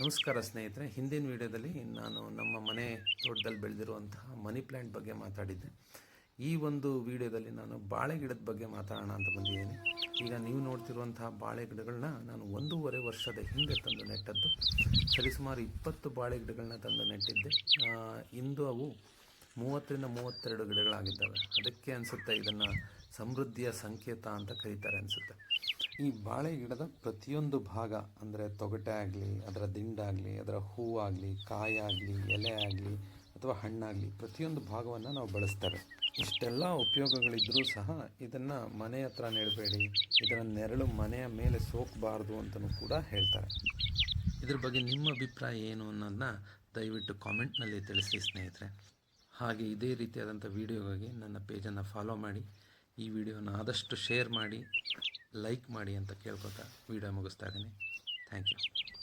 ನಮಸ್ಕಾರ ಸ್ನೇಹಿತರೆ. ಹಿಂದಿನ ವಿಡಿಯೋದಲ್ಲಿ ನಾನು ನಮ್ಮ ಮನೆ ತೋಟದಲ್ಲಿ ಬೆಳೆದಿರುವಂತಹ ಮನಿ ಪ್ಲ್ಯಾಂಟ್ ಬಗ್ಗೆ ಮಾತಾಡಿದ್ದೆ. ಈ ಒಂದು ವಿಡಿಯೋದಲ್ಲಿ ನಾನು ಬಾಳೆ ಗಿಡದ ಬಗ್ಗೆ ಮಾತಾಡೋಣ ಅಂತ ಬಂದಿದ್ದೀನಿ. ಈಗ ನೀವು ನೋಡ್ತಿರುವಂತಹ ಬಾಳೆ ಗಿಡಗಳನ್ನ ನಾನು ಒಂದೂವರೆ ವರ್ಷದ ಹಿಂದೆ ತಂದು ನೆಟ್ಟದ್ದು. ಸರಿಸುಮಾರು ಇಪ್ಪತ್ತು ಬಾಳೆ ಗಿಡಗಳನ್ನ ತಂದು ನೆಟ್ಟಿದ್ದೆ. ಇಂದು ಅವು ಮೂವತ್ತರಿಂದ ಮೂವತ್ತೆರಡು ಗಿಡಗಳಾಗಿದ್ದಾವೆ. ಅದಕ್ಕೆ ಅನಿಸುತ್ತೆ ಇದನ್ನು ಸಮೃದ್ಧಿಯ ಸಂಕೇತ ಅಂತ ಕರೀತಾರೆ ಅನಿಸುತ್ತೆ. ಈ ಬಾಳೆ ಗಿಡದ ಪ್ರತಿಯೊಂದು ಭಾಗ, ಅಂದರೆ ತೊಗಟೆ ಆಗಲಿ, ಅದರ ದಿಂಡಾಗಲಿ ಅದರ ಹೂವಾಗಲಿ ಕಾಯಾಗಲಿ ಎಲೆ ಆಗಲಿ, ಅಥವಾ ಹಣ್ಣಾಗಲಿ, ಪ್ರತಿಯೊಂದು ಭಾಗವನ್ನು ನಾವು ಬಳಸ್ತಾರೆ. ಇಷ್ಟೆಲ್ಲ ಉಪಯೋಗಗಳಿದ್ದರೂ ಸಹ ಇದನ್ನು ಮನೆ ಹತ್ರ ನೆಡಬೇಡಿ ಇದರ ನೆರಳು ಮನೆಯ ಮೇಲೆ ಸೋಕಬಾರ್ದು ಅಂತಲೂ ಕೂಡ ಹೇಳ್ತಾರೆ. ಇದ್ರ ಬಗ್ಗೆ ನಿಮ್ಮ ಅಭಿಪ್ರಾಯ ಏನು ಅನ್ನೋದನ್ನ ದಯವಿಟ್ಟು ಕಾಮೆಂಟ್ನಲ್ಲಿ ತಿಳಿಸಿ, ಸ್ನೇಹಿತರೆ. ಹಾಗೆ ಇದೇ ರೀತಿಯಾದಂಥ ವೀಡಿಯೋಗಾಗಿ ನನ್ನ ಪೇಜನ್ನು ಫಾಲೋ ಮಾಡಿ, ಈ ವಿಡಿಯೋನ ಆದಷ್ಟು ಶೇರ್ ಮಾಡಿ ಲೈಕ್ ಮಾಡಿ ಅಂತ ಕೇಳ್ಕೊತಾ ವಿಡಿಯೋ ಮುಗಿಸ್ತಾ ಇದ್ದೀನಿ. Thank you